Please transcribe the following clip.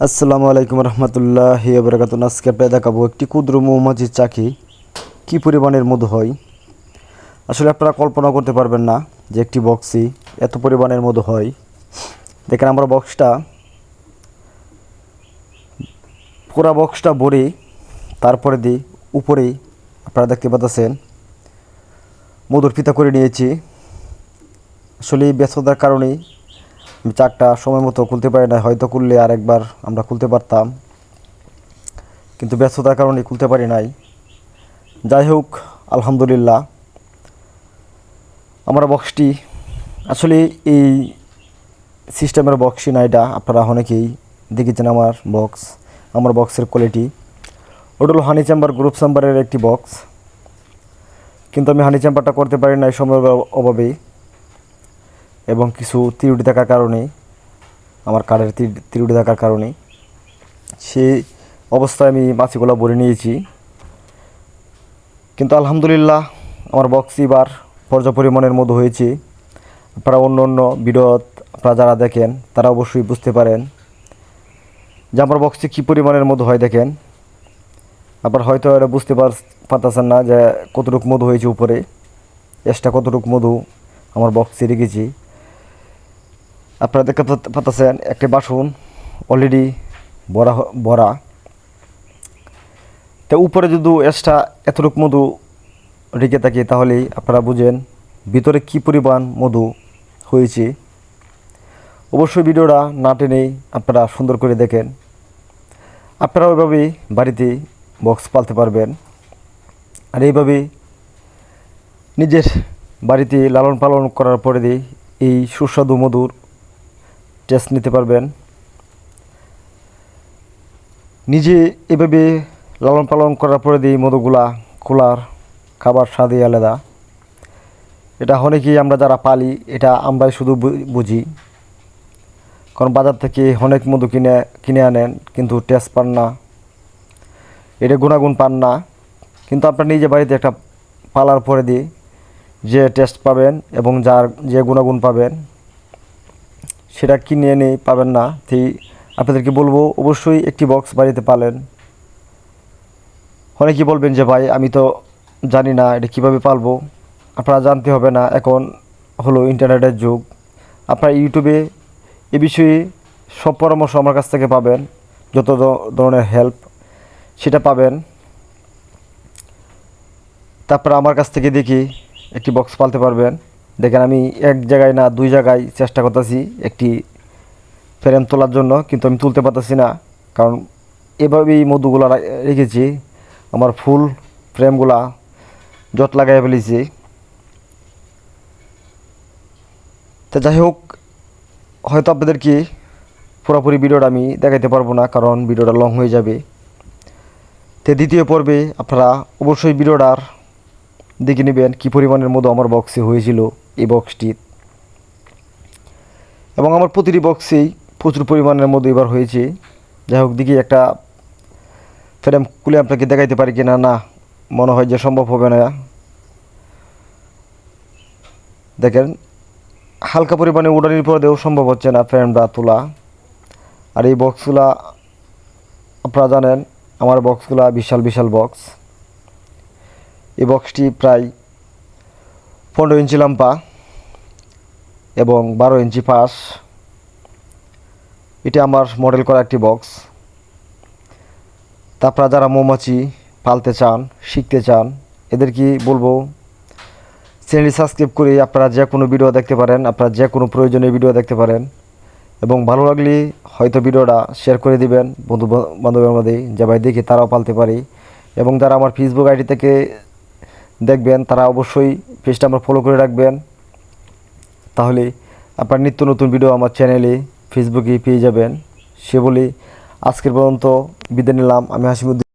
আসসালামু আলাইকুম রহমতুল্লাহ বরকাত আজকে আপনার দেখাবো একটি ক্ষুদ্র মৌমাছির চাকি কী পরিমাণের মধু হয়? আসলে আপনারা কল্পনা করতে পারবেন না যে একটি বক্সই এত পরিমাণের মধু হয়। দেখেন আমরা বক্সটা, পুরা বক্সটা ভরে তারপরে দিই উপরেই আপনারা দেখতে পাচ্ছেন মধুর ফিতা করে নিয়েছি। আসলে ব্যস্ততার কারণেই চাকটা সময় মতো খুলতে পারি না হয়তো খুললে আরেকবার আমরা খুলতে পারতাম। কিন্তু ব্যস্ততার কারণে খুলতে পারি নাই। যাই হোক, আলহামদুলিল্লাহ। আমরা বক্সটি আসলে এই সিস্টেমের বক্সই না এটা, আপনারা অনেকেই দেখেছেন আমার বক্স আমার বক্সের কোয়ালিটি ওটা হলো হানি চেম্বার গ্রুপ চেম্বারের একটি বক্স কিন্তু আমি হানি চেম্বারটা করতে পারি না এই সময়ের অভাবেই এবং কিছু ত্রুটি থাকার কারণে আমার কার্ডের ত্রুটি থাকার কারণে সেই অবস্থায় আমি মাছিগুলো ভরে নিয়েছি। কিন্তু আলহামদুলিল্লাহ, আমার বক্স এবার পর্যাপ্ত পরিমাণের মতো হয়েছে। আপনারা অন্য অন্য ভিডিও আপনারা যারা দেখেন, তারা অবশ্যই বুঝতে পারেন যে আমার বক্সে কী পরিমাণের মধু হয় দেখেন। আবার হয়তো এটা বুঝতে পার, পারতেছেন না যে কতটুকু মধু হয়েছে উপরে। এক্সট্রা কতটুকু মধু আমার বক্সে রেখেছি। আপনারা দেখতে পাচ্ছেন একটি বাসন অলরেডি হ- ভরা তো উপরে যদি এক্সট্রা এতটুকু মধু রেখে থাকি, তাহলেই আপনারা বুঝেন ভিতরে কী পরিমাণ মধু হয়েছে। অবশ্যই ভিডিওটা না টেনেই আপনারা সুন্দর করে দেখেন। আপনারা ওইভাবেই বাড়িতে বক্স পালতে পারবেন। আর এইভাবে নিজের বাড়িতে লালন পালন করার পরে এই সুস্বাদু মধুর টেস্ট নিতে পারবেন। নিজে এভাবে লালন পালন করার পরে দিই মধুগুলা, খোলার খাবার স্বাদই আলাদা। এটা অনেকেই আমরা যারা পালি, এটা আমরাই শুধু বুঝি। কারণ বাজার থেকে অনেক মধু কিনে কিনে আনেন, কিন্তু টেস্ট পান না। এটা গুণাগুণ পান না। কিন্তু আপনার নিজে বাড়িতে একটা পালার পরে দিয়ে যে টেস্ট পাবেন এবং যার যে গুণাগুণ পাবেন সেটা কিনে এনে পাবেন না। তাই আপনাদেরকে বলব, অবশ্যই একটি বক্স বাড়িতে পালেন। অনেকেই বলবেন যে, ভাই, আমি তো জানি না এটা কীভাবে পালবো। আপনারা জানতে হবে না, এখন হলো ইন্টারনেটের যুগ। আপনারা ইউটিউবে এ বিষয়ে সব পরামর্শ আমার কাছ থেকে পাবেন, যত ধরনের হেল্প সেটা পাবেন। তারপরে আমার কাছ থেকে দেখি একটি বক্স পালতে পারবেন। দেখেন আমি এক জায়গায় না, দুই জায়গায় চেষ্টা করতেছি একটি ফ্রেম তোলার জন্য, কিন্তু আমি তুলতে পারতেছি না। কারণ এভাবেই মধুগুলো রেখেছি, আমার ফুল ফ্রেমগুলা জট লাগাই ফেলেছি। তো যাই হোক, হয়তো আপনাদেরকে পুরোপুরি ভিডিওটা আমি দেখাতে পারব না, কারণ ভিডিওটা লং হয়ে যাবে। তো দ্বিতীয় পর্বে আপনারা অবশ্যই ভিডিওটার দেখে নেবেন কী পরিমাণের মধু আমার বক্সে হয়েছিল। এই বক্সটি এবং আমার প্রতিটি বক্সেই প্রচুর পরিমাণের মধ্যে এবার হয়েছে। যাই হোক, দেখি একটা ফ্রেম খুলে আপনাকে দেখাইতে পারি কিনা। না, মনে হয় যে সম্ভব হবে না। দেখেন, হালকা পরিমাণে উড়ানির পরেও সম্ভব হচ্ছে না ফ্রেমটা তোলা। আর এই বক্সগুলা আপনারা জানেন, আমার বক্সগুলা বিশাল বিশাল বক্স এই বক্সটি প্রায় পনেরো ইঞ্চি লম্বা এবং বারো ইঞ্চি পাশ এটি আমার মডেল করা একটি বক্স তারপরে যারা মৌমাছি পালতে চান, শিখতে চান এদেরকে বলব চ্যানেলটি সাবস্ক্রাইব করে আপনারা যে কোনো ভিডিও দেখতে পারেন, আপনারা যে কোনো প্রয়োজনীয় ভিডিও দেখতে পারেন। এবং ভালো লাগলে হয়তো ভিডিওটা শেয়ার করে দিবেন। বন্ধু বান্ধবের মধ্যে, যে ভাই দেখি তারাও পালতে পারি। এবং যারা আমার ফেসবুক আইডি থেকে দেখবেন, তারা অবশ্যই পেজটা আমার ফলো করে রাখবেন। তাহলে আপনার নিত্য নতুন ভিডিও আমার চ্যানেলে ফেসবুকে পেয়ে যাবেন। সে বলে আজকের পর্যন্ত বিদায় নিলাম। আমি হাসিমুদ্দিন